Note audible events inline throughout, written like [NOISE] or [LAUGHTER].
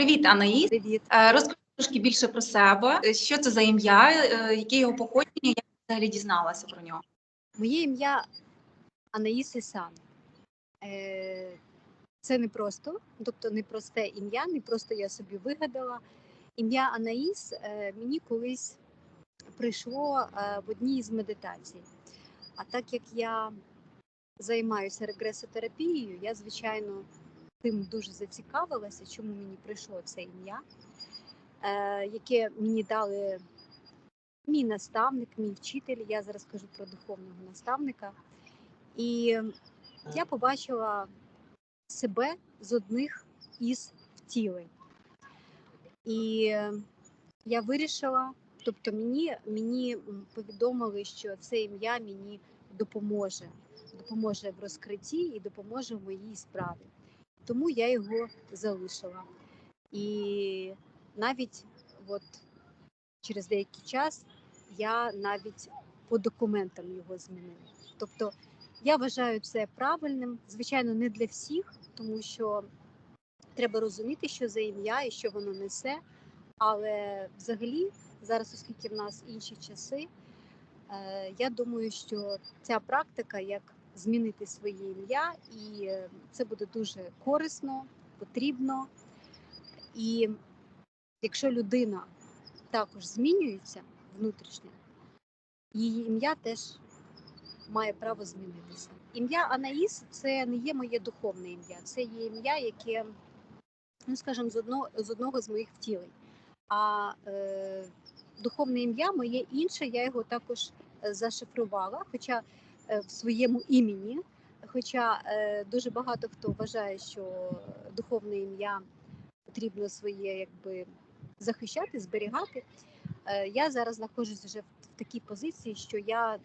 Привіт, Анаїс. Привіт. Е, Розкажи трошки більше про себе. Е, Що це за ім'я, е, яке його походження, як взагалі дізналася про нього? Моє ім'я Анаїс Ісан. Це не просто, тобто не просте ім'я, не просто я собі вигадала. Ім'я Анаїс мені колись прийшло в одній із медитацій. А так як я займаюся регресотерапією, я, звичайно, тим дуже зацікавилася, чому мені прийшло це ім'я, е, яке мені дали мій наставник, мій вчитель. Я зараз кажу про духовного наставника. І я побачила себе з одних із втілень. І я вирішила, тобто мені, мені повідомили, що це ім'я мені допоможе, допоможе в розкритті і допоможе в моїй справі. Тому я його залишила. І навіть от через деякий час я навіть по документам його змінила. Тобто я вважаю це правильним, звичайно, не для всіх, тому що треба розуміти, що за ім'я і що воно несе. Але взагалі, зараз, оскільки в нас інші часи, е, я думаю, що ця практика, як змінити своє ім'я, і е, це буде дуже корисно, потрібно. І якщо людина також змінюється внутрішньо, її ім'я теж має право змінитися. Ім'я Анаїс це не є моє духовне ім'я, це є ім'я, яке, ну скажімо, з одного з одного з моїх втілень. А е, духовне ім'я моє інше, я його також е, зашифрувала, хоча в своєму імені. Хоча е, дуже багато хто вважає, що духовне ім'я потрібно своє якби захищати, зберігати. Е, я зараз знаходжусь вже в, такій позиції, що я,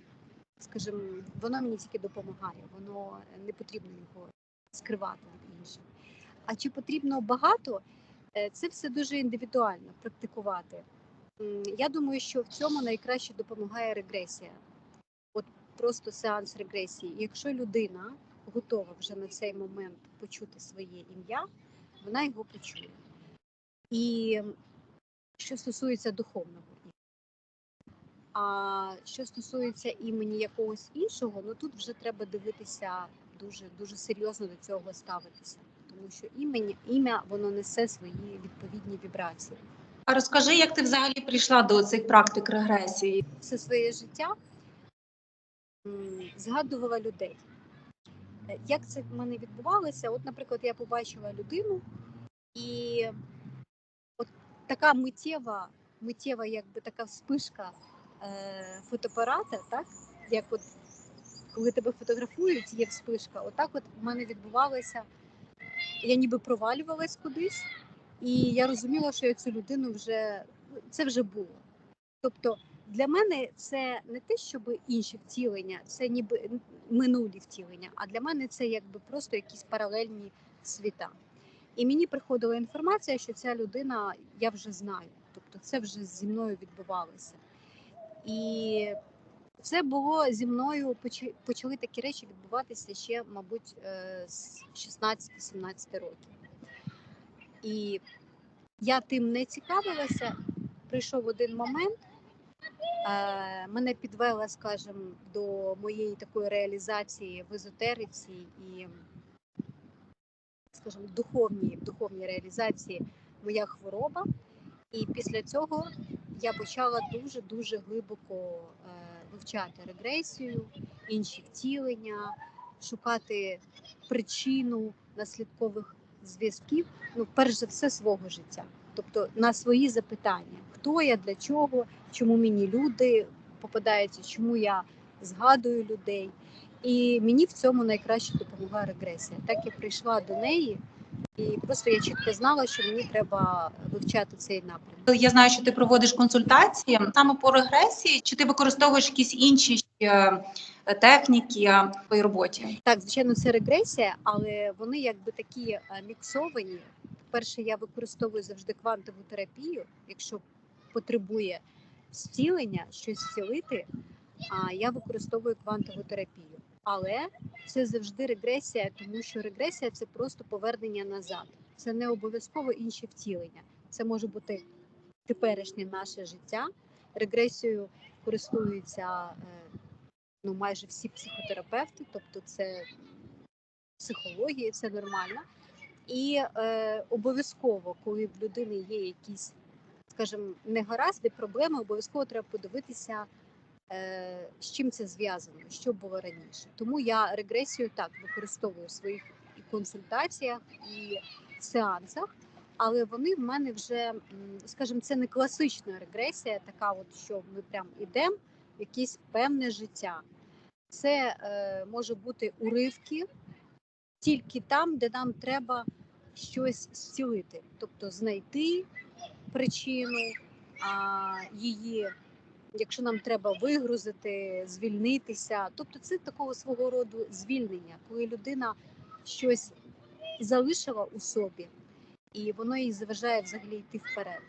скажімо, воно мені тільки допомагає, воно не потрібно його скривати від інших. А чи потрібно багато? Е, Це все дуже індивідуально практикувати. Я думаю, що в цьому найкраще допомагає регресія. Просто сеанс регресії. І якщо людина готова вже на цей момент почути своє ім'я, вона його почує. І що стосується духовного. А що стосується імені якогось іншого, ну тут вже треба дивитися дуже дуже серйозно до цього ставитися, тому що імені ім'я воно несе свої відповідні вібрації. А розкажи, як ти взагалі прийшла до цих практик регресії? Все своє життя згадувала людей. Е, Як це в мене відбувалося? От, наприклад, я побачила людину, і от така миттєва, миттєва, якби така вспишка е, фотоапарата, так? Як от коли тебе фотографують, є вспишка. Отак от в мене відбувалося. Я ніби провалювалась кудись, і я розуміла, що я цю людину вже це вже було. Тобто для мене це не те, щоб інші втілення, це ніби минулі втілення, а для мене це якби просто якісь паралельні світа. І мені приходила інформація, що ця людина я вже знаю, тобто це вже зі мною відбувалося. І це було зі мною почали такі речі відбуватися ще, мабуть, е, з 16-17 років. І я тим не цікавилася. Прийшов один момент, мене підвела, скажімо, до моєї такої реалізації в езотериці і, скажімо, духовній, духовній реалізації моя хвороба. І після цього я почала дуже дуже глибоко е, вивчати регресію, інші втілення, шукати причину наслідкових зв'язків, ну перш за все свого життя, тобто на свої запитання: хто я, для чого, чому мені люди попадаються, чому я згадую людей. І мені в цьому найкраще допомогла регресія. Так я прийшла до неї, і просто я чітко знала, що мені треба вивчати цей напрям. Я знаю, що ти проводиш консультації саме по регресії, чи ти використовуєш якісь інші е, техніки в твоїй роботі? Так, звичайно, це регресія, але вони якби такі е, міксовані. Перше, я використовую завжди квантову терапію, якщо потребує зцілення, щось зцілити. А я використовую квантову терапію. Але це завжди регресія, тому що регресія це просто повернення назад. Це не обов'язково інші втілення. Це може бути теперішнє наше життя. Регресією користуються е, ну, майже всі психотерапевти, тобто це психологія, це нормально. І е, обов'язково, коли в людини є якісь, скажімо, негаразди, проблеми, обов'язково треба подивитися, е, з чим це зв'язано, що було раніше. Тому я регресію так використовую в своїх консультаціях, і сеансах, але вони в мене вже, скажімо, це не класична регресія, така, от що ми прям ідемо в якесь певне життя. Це е, може бути уривки тільки там, де нам треба щось зцілити, тобто знайти причину а, її, якщо нам треба вигрузити, звільнитися. Тобто це такого свого роду звільнення, коли людина щось залишила у собі, і воно їй заважає взагалі йти вперед.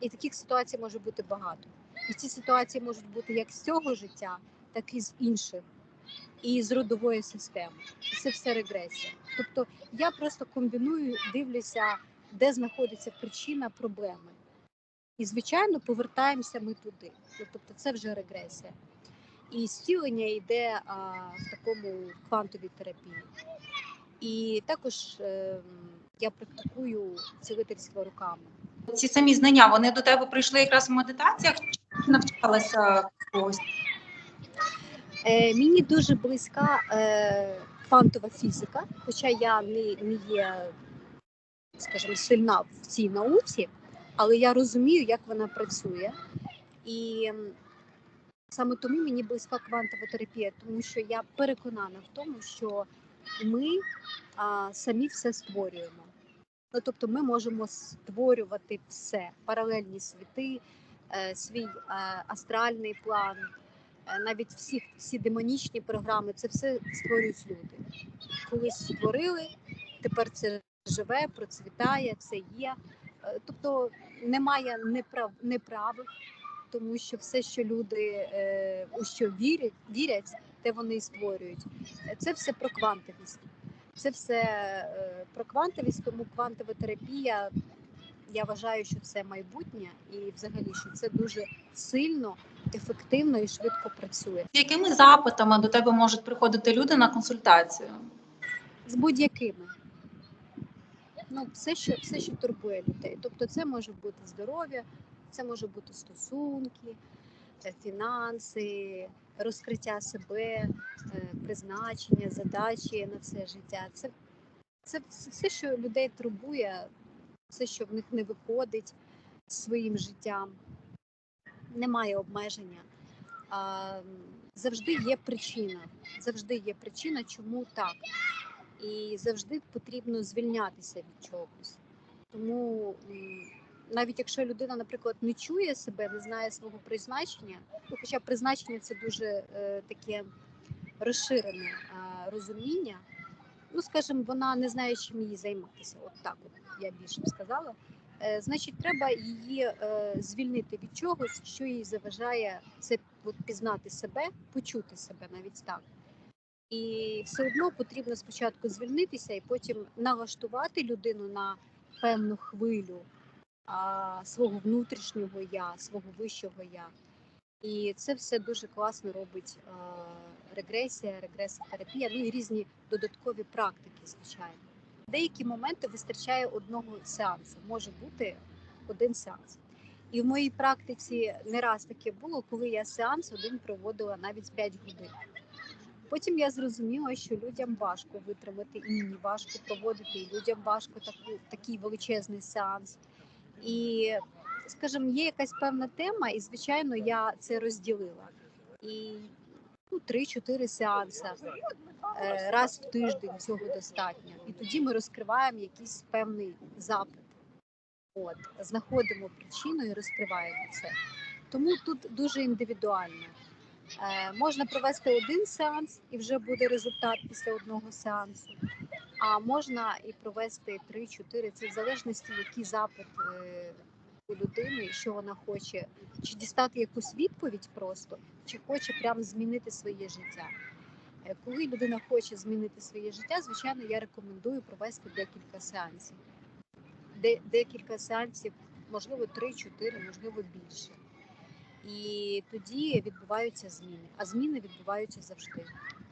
І таких ситуацій може бути багато. І ці ситуації можуть бути як з цього життя, так і з інших, і з родової системи. Це все регресія. Тобто я просто комбіную, дивлюся, де знаходиться причина проблеми. І, звичайно, повертаємося ми туди. Ну, Тобто це вже регресія. І зцілення йде а, в такому квантовій терапії. І також е, я практикую цілительство руками. Ці самі знання вони до тебе прийшли якраз в медитаціях, чи навчалася когось? Е, мені дуже близька е, квантова фізика, хоча я не, не є, скажімо, сильна в цій науці, але я розумію, як вона працює. І саме тому мені близька квантова терапія, тому що я переконана в тому, що ми а, самі все створюємо. Ну, тобто ми можемо створювати все, паралельні світи, е, свій е, астральний план, е, навіть всі, всі демонічні програми, це все створюють люди. Колись створили, тепер це живе, процвітає, це є. Е, Тобто немає неправ, неправих, тому що все, що люди е, у що вірять, вірять, те вони і створюють. Це все про квантовість. Це все е, про квантовість, тому квантова терапія. Я вважаю, що це майбутнє, і взагалі, що це дуже сильно, ефективно і швидко працює. З якими запитами до тебе можуть приходити люди на консультацію? з будь-якими. Ну, все, що, все, що турбує людей. Тобто, це може бути здоров'я, це може бути стосунки, е, фінанси, розкриття себе, е, призначення, задачі на все життя. Це, це все, що людей турбує, все, що в них не виходить своїм життям. Немає обмеження. А, завжди є причина. Завжди є причина, чому так. І завжди потрібно звільнятися від чогось. Тому навіть якщо людина, наприклад, не чує себе, не знає свого призначення, ну, хоча призначення це дуже е, таке розширене е, розуміння. Ну, скажімо, вона не знає, чим їй займатися. От так, от я більше б сказала. Е, значить, треба її е, звільнити від чогось, що їй заважає це от, пізнати себе, почути себе навіть так. І все одно потрібно спочатку звільнитися і потім налаштувати людину на певну хвилю а, свого внутрішнього я, свого вищого я. І це все дуже класно робить а, регресія, регресотерапія, ну і різні додаткові практики, звичайно. Деякі моменти вистачає одного сеансу, може бути один сеанс. І в моїй практиці не раз таке було, коли я сеанс один проводила навіть 5 годин. Потім я зрозуміла, що людям важко витримати, і мені важко проводити, і людям важко таку, такий величезний сеанс. І, скажімо, є якась певна тема, і звичайно, я це розділила. І ну, 3-4 сеанси е, раз в тиждень цього достатньо. І тоді ми розкриваємо якийсь певний запит. От, знаходимо причину і розкриваємо це. Тому тут дуже індивідуально. Е, можна провести один сеанс і вже буде результат після одного сеансу. А можна і провести 3-4, це в залежності, який запит е, у людини, що вона хоче, чи дістати якусь відповідь просто, чи хоче прямо змінити своє життя. Е, Коли людина хоче змінити своє життя, звичайно, я рекомендую провести декілька сеансів. Декілька сеансів, можливо, 3-4, можливо, більше. І тоді відбуваються зміни. А зміни відбуваються завжди.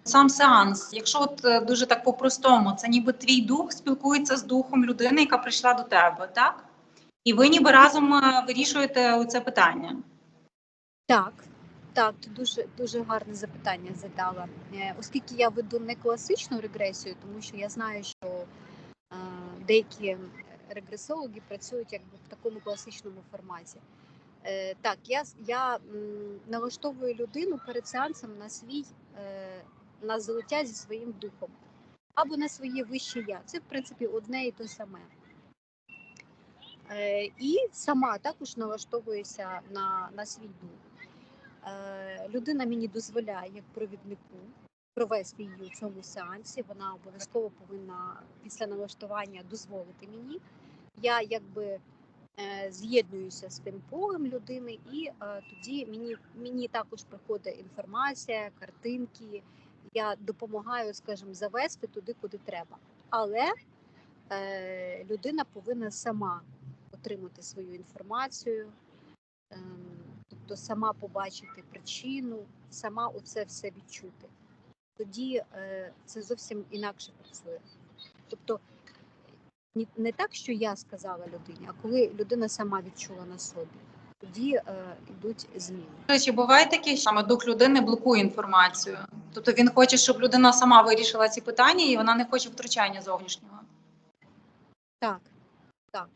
Сам сеанс, якщо от е, дуже так по-простому, це ніби твій дух спілкується з духом людини, яка прийшла до тебе, так? І ви ніби разом е, вирішуєте це питання. Так, так, ти дуже дуже гарне запитання задала. Е, Оскільки я веду не класичну регресію, тому що я знаю, що е, деякі регресологи працюють якби в такому класичному форматі. Е, так, я, я налаштовую людину перед сеансом на свій е, на злиття зі своїм духом або на своє вище я. Це в принципі одне і те саме. Е, і сама також налаштовуюся на, на свій дух. Людина мені дозволяє як провіднику провести її у цьому сеансі. Вона обов'язково повинна після налаштування дозволити мені. Я якби з'єднуюся з тим полем людини, і е, тоді мені, мені також приходить інформація, картинки. Я допомагаю, скажімо, завести туди, куди треба. Але е, людина повинна сама отримати свою інформацію, ем, тобто сама побачити причину, сама оце все відчути. Тоді е, це зовсім інакше працює. Тобто не так, що я сказала людині, а коли людина сама відчула на собі, тоді е, йдуть зміни. Речі, буває таке, що саме дух людини блокує інформацію. Тобто він хоче, щоб людина сама вирішила ці питання, і вона не хоче втручання зовнішнього. Так, так.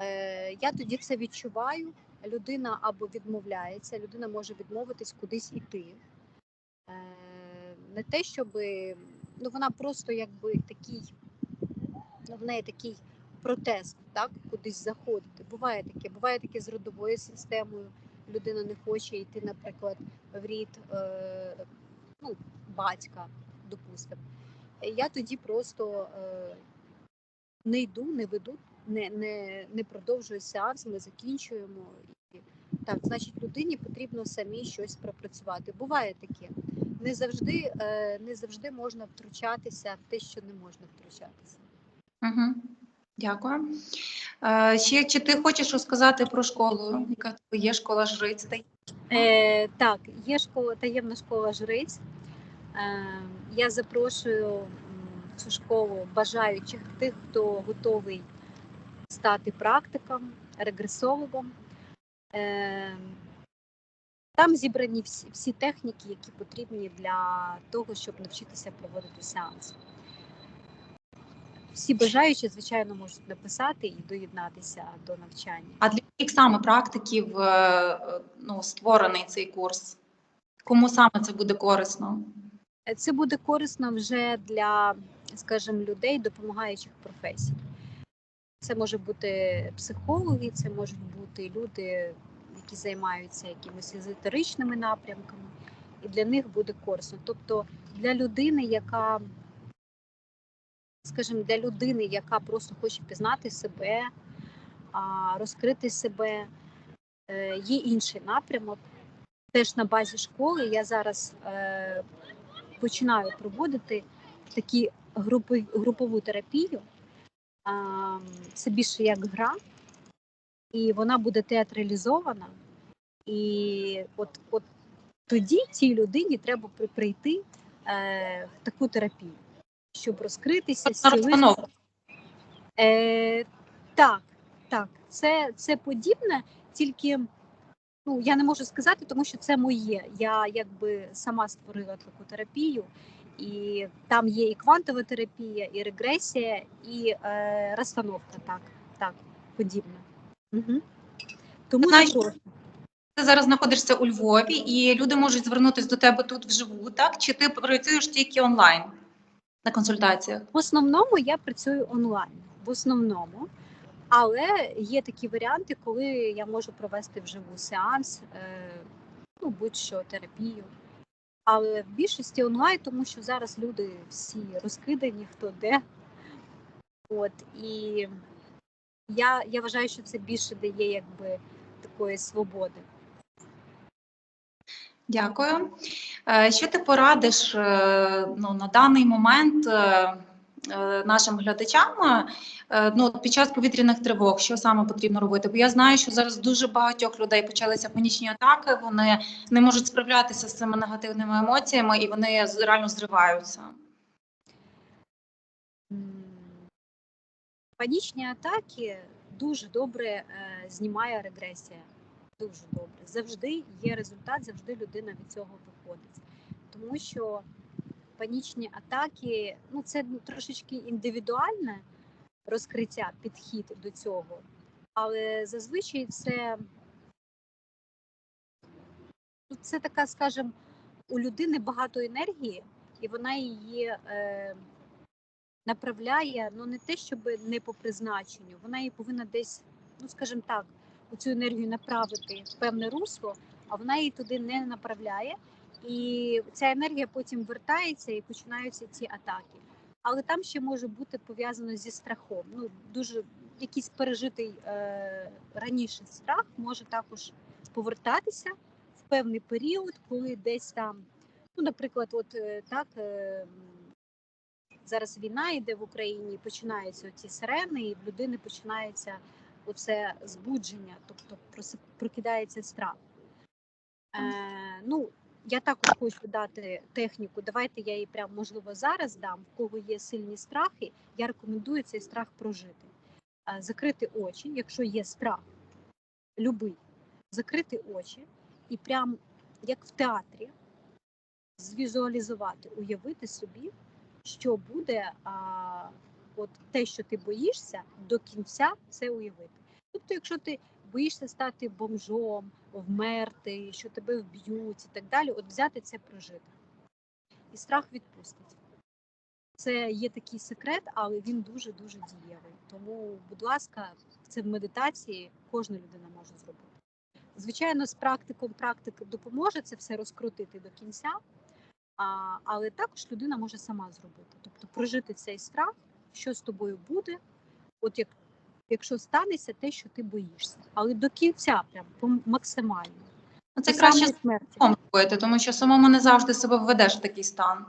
Е, я тоді це відчуваю. Людина або відмовляється, людина може відмовитись кудись іти. Е, не те, щоб ну, вона просто якби такий, ну, в неї такий протест, так, кудись заходити. Буває таке, буває таке з родовою системою. Людина не хоче йти, наприклад, в рід е, ну, батька, допустимо. Я тоді просто е, не йду, не веду, не, не, не продовжую сеанс, ми закінчуємо. І, так, значить, людині потрібно самі щось пропрацювати. Буває таке. Не завжди, е, не завжди можна втручатися в те, що не можна втручатися. Угу. Дякую. Е, ще, чи ти хочеш розказати про школу? Яка є школа жриць? Е, так, є школа, таємна школа жриць. Е, я запрошую цю школу бажаючих тих, хто готовий стати практиком, регресологом. Е, там зібрані всі, всі техніки, які потрібні для того, щоб навчитися проводити сеанси. Всі бажаючі, звичайно, можуть написати і доєднатися до навчання. А для яких саме практиків е, е, ну, створений цей курс? Кому саме це буде корисно? Це буде корисно вже для, скажімо, людей допомагаючих професій. Це може бути психологи, це можуть бути люди, які займаються якимись езотеричними напрямками, і для них буде корисно. Тобто для людини, яка, скажімо, для людини, яка просто хоче пізнати себе, розкрити себе, е, є інший напрямок. Теж на базі школи я зараз е, починаю проводити такі групи, групову терапію. Це більше як гра, і вона буде театралізована. І от, от тоді цій людині треба прийти е, в таку терапію, щоб розкритися, зцілитися. Е, так, так, це, це подібне, тільки ну, я не можу сказати, тому що це моє. Я якби сама створила таку терапію, і там є і квантова терапія, і регресія, і е, розстановка, так, так, подібне. Угу. Тому Знаєш. Ти зараз знаходишся у Львові, і люди можуть звернутися до тебе тут вживу, так? Чи ти працюєш тільки онлайн на консультаціях? В основному я працюю онлайн. В основному. Але є такі варіанти, коли я можу провести вживу сеанс, е, ну будь-що терапію. Але в більшості онлайн, тому що зараз люди всі розкидані, хто де. От і я, я вважаю, що це більше дає якби такої свободи. Дякую. Е, Що ти порадиш е, ну, на даний момент е, нашим глядачам ну, під час повітряних тривог? Що саме потрібно робити? Бо я знаю, що зараз дуже багатьох людей почалися панічні атаки, вони не можуть справлятися з цими негативними емоціями і вони реально зриваються. Панічні атаки дуже добре знімає регресія. Дуже добре. Завжди є результат, завжди людина від цього виходить. Тому що панічні атаки ну це трошечки індивідуальне розкриття, підхід до цього. Але зазвичай це, ну, це така, скажімо, у людини багато енергії, і вона її е, направляє ну не те, щоб не по призначенню, вона її повинна десь, ну скажімо так, цю енергію направити в певне русло, а вона її туди не направляє. І ця енергія потім вертається і починаються ці атаки. Але там ще може бути пов'язано зі страхом. Ну дуже якийсь пережитий е, раніше страх може також повертатися в певний період, коли десь там, ну, наприклад, от е, так. Е, зараз війна йде в Україні, починаються ці сирени, і в людини починається оце збудження, тобто прокидається страх. Е, ну, я також хочу дати техніку. Давайте я її прям можливо зараз дам. В кого є сильні страхи, я рекомендую цей страх прожити. Е, закрити очі, якщо є страх, любий, закрити очі і прям як в театрі звізуалізувати, уявити собі, що буде а, от те, що ти боїшся, до кінця це уявити. Тобто, якщо ти боїшся стати бомжом, вмерти, що тебе вб'ють і так далі, от взяти це прожити. І страх відпустить. Це є такий секрет, але він дуже-дуже дієвий. Тому, будь ласка, це в медитації кожна людина може зробити. Звичайно, з практиком практика допоможе це все розкрутити до кінця, а, але також людина може сама зробити. Тобто прожити цей страх, що з тобою буде, от як, якщо станеться те, що ти боїшся. Але до кінця, прям максимально. Ну, Це До краще самому робити, тому що самому не завжди себе введеш в такий стан.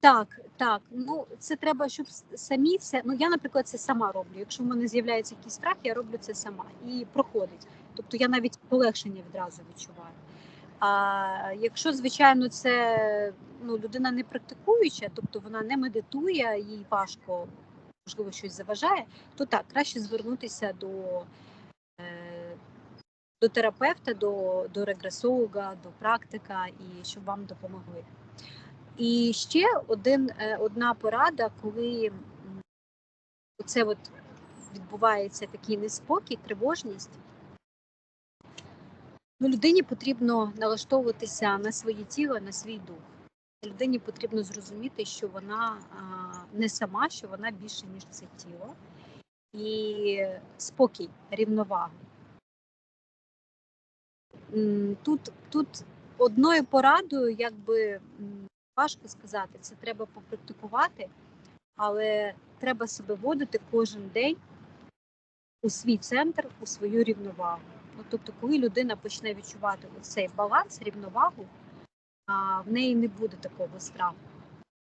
Так, так. Ну це треба, щоб самі все. Ну я, наприклад, це сама роблю. Якщо в мене з'являється якийсь страх, я роблю це сама і проходить. Тобто я навіть полегшення відразу відчуваю. А якщо, звичайно, це ну, людина не практикуюча, тобто вона не медитує, їй важко, можливо, щось заважає, то так, краще звернутися до, е, до терапевта, до, до регресолога, до практика, і щоб вам допомогли. І ще один, е, одна порада, коли м, оце от відбувається такий неспокій, тривожність. Ну, людині потрібно налаштовуватися на своє тіло, на свій дух. Людині потрібно зрозуміти, що вона а, не сама, що вона більше, ніж це тіло. І спокій, рівновага. Тут, тут одною порадою, якби важко сказати, це треба попрактикувати, але треба себе вводити кожен день у свій центр, у свою рівновагу. Ну, тобто, коли людина почне відчувати цей баланс, рівновагу, в неї не буде такого страху.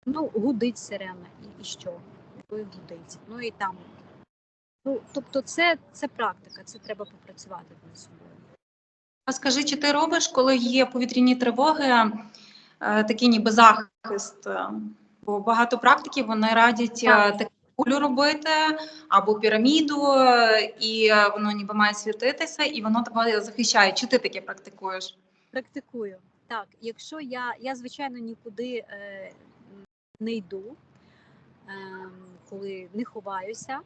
Ну, гудить сирена, і, і що? І гудить. Ну і там. Ну, тобто, це, це практика, це треба попрацювати над собою. А скажи, чи ти робиш, коли є повітряні тривоги, е, такий ніби захист? Бо багато практиків вони радять е, Так. таку кулю робити або піраміду, і воно ніби має світитися, і воно тебе захищає. Чи ти таке практикуєш? Практикую. Так, якщо я, я звичайно нікуди е, не йду, е, коли не ховаюся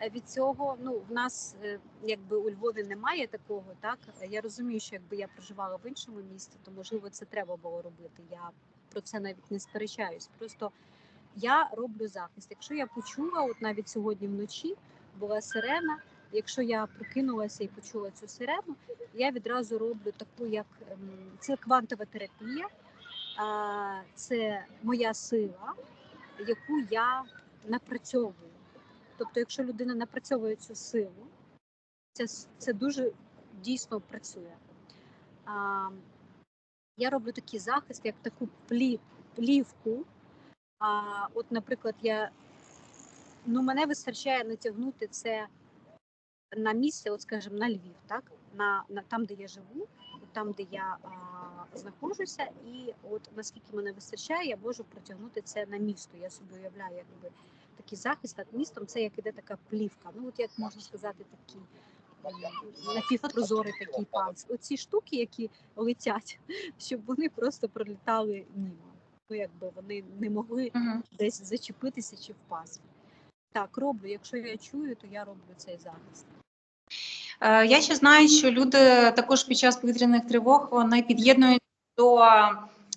е, від цього. Ну, в нас е, якби у Львові немає такого, так я розумію, що якби я проживала в іншому місті, то можливо це треба було робити. Я про це навіть не сперечаюсь. Просто я роблю захист. Якщо я почула, от навіть сьогодні вночі була сирена. Якщо я прокинулася і почула цю сирену, я відразу роблю таку, як ем, це квантова терапія, це моя сила, яку я напрацьовую. Тобто, якщо людина напрацьовує цю силу, це, це дуже дійсно працює. А, я роблю такий захист, як таку плі, плівку. А, от, наприклад, я ну, мене вистачає натягнути це на місце, от скажімо, на Львів, так? На, на там, де я живу, там, де я а, знаходжуся, і от наскільки мене вистачає, я можу протягнути це на місто. Я собі уявляю, якби такий захист над містом, це як іде така плівка. Ну, от як можна сказати, такий м, напівпрозорий такий панц. Оці штуки, які летять, [LAUGHS] щоб вони просто пролітали мимо. Ну, якби вони не могли Мгм. десь зачепитися чи впасти. Так, роблю. Якщо я чую, то я роблю цей захист. Е, Я ще знаю, що люди також під час повітряних тривог вони під'єднують до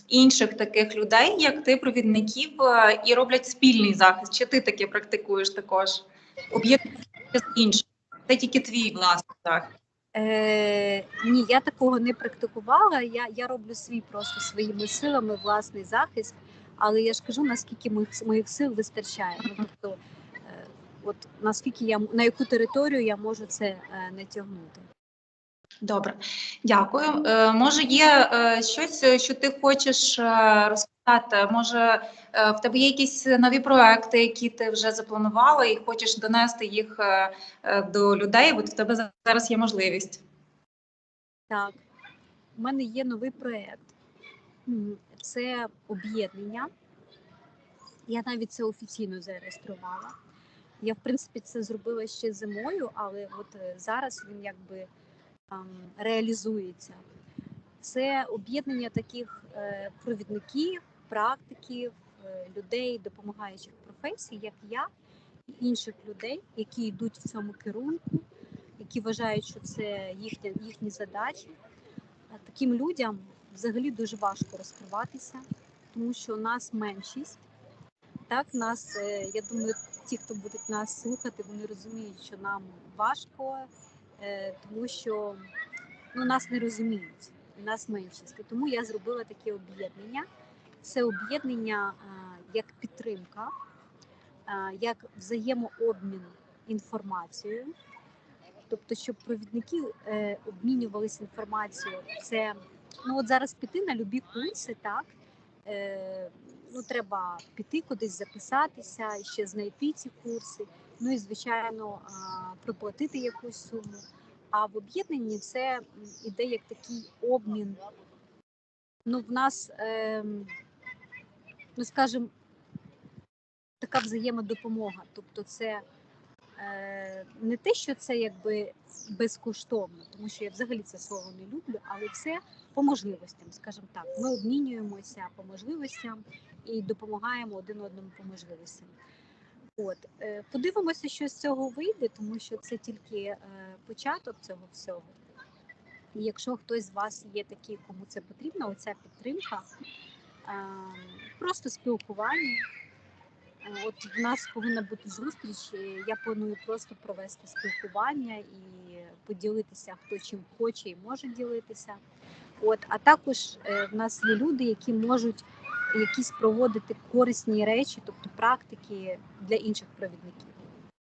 інших таких людей, як ти, провідників, е, і роблять спільний захист. Чи ти таке практикуєш також? Об'єднуєшся з іншим. Це тільки твій власний захист. Е, ні, я такого не практикувала. Я, я роблю свій просто своїми силами власний захист, але я ж кажу, наскільки моїх, моїх сил вистачає. Ну, тобто, от наскільки я на яку територію я можу це е, натягнути. Добре, дякую. Е, Може, є е, щось, що ти хочеш розказати? Може, в тебе є якісь нові проекти, які ти вже запланувала, і хочеш донести їх до людей? От в тебе зараз є можливість. Так, у мене є новий проєкт. Це об'єднання. Я навіть це офіційно зареєструвала. Я, в принципі, це зробила ще зимою, але от е, зараз він якби реалізується. Це об'єднання таких е, провідників, практиків, е, людей, допомагаючих професій, як я, і інших людей, які йдуть в цьому керунку, які вважають, що це їхня, їхні задачі. Таким людям взагалі дуже важко розкриватися, тому що у нас меншість. Так, нас, е, я думаю, ті, хто будуть нас слухати, вони розуміють, що нам важко, е, тому що ну, нас не розуміють, нас меншість. Тому я зробила таке об'єднання. Це об'єднання як підтримка, як взаємообмін інформацією. Тобто, щоб провідники е, обмінювалися інформацією, це ну от зараз піти на любі курси, так е, ну треба піти кудись записатися, ще знайти ці курси. Ну і звичайно проплатити якусь суму. А в об'єднанні це іде як такий обмін. Ну, в нас, е, ну скажімо, така взаємодопомога. Тобто, це е, не те, що це якби безкоштовно, тому що я взагалі це слово не люблю, але це по можливостям, скажімо так. Ми обмінюємося по можливостям і допомагаємо один одному по можливостям. От е, подивимося, що з цього вийде, тому що це тільки е, початок цього всього. І якщо хтось з вас є такий, кому це потрібно, оця підтримка, е, просто спілкування. От в нас повинна бути зустріч. Я планую просто провести спілкування і поділитися, хто чим хоче і може ділитися. От, а також е, в нас є люди, які можуть якісь проводити корисні речі, тобто практики для інших провідників.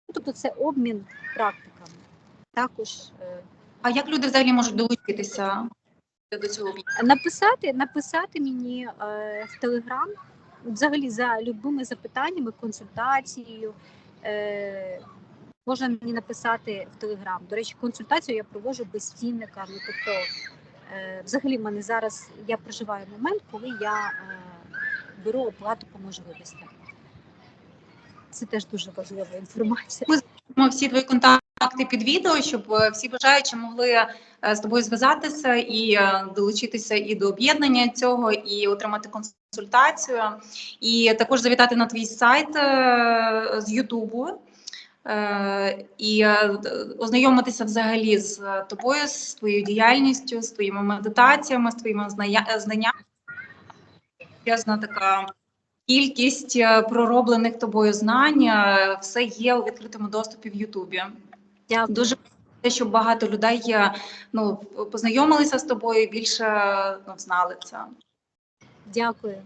Ну, Тобто це обмін практиками. Також е, А як люди взагалі можуть долучитися до цього об'єкту? написати, написати мені е, в Телеграм взагалі за любими запитаннями, консультацією. Можна мені написати в Телеграм. До речі, консультацію я проводжу без цінника. Ну, тобто, взагалі, в мене зараз я проживаю момент, коли я е, беру оплату по можливостям. Це теж дуже важлива інформація. Ми всі твої контакти під відео, щоб е, всі бажаючі могли е, з тобою зв'язатися і е, долучитися і до об'єднання цього, і отримати консультацію, і також завітати на твій сайт е, з Ютубу. Е, І е, ознайомитися взагалі з тобою, з твоєю діяльністю, з твоїми медитаціями, з твоїми знаннями. Ясна така кількість е, пророблених тобою знань, е, все є у відкритому доступі в Ютубі. Дякую. Дуже те, щоб багато людей е, ну, познайомилися з тобою і більше ну, знали це. Дякую.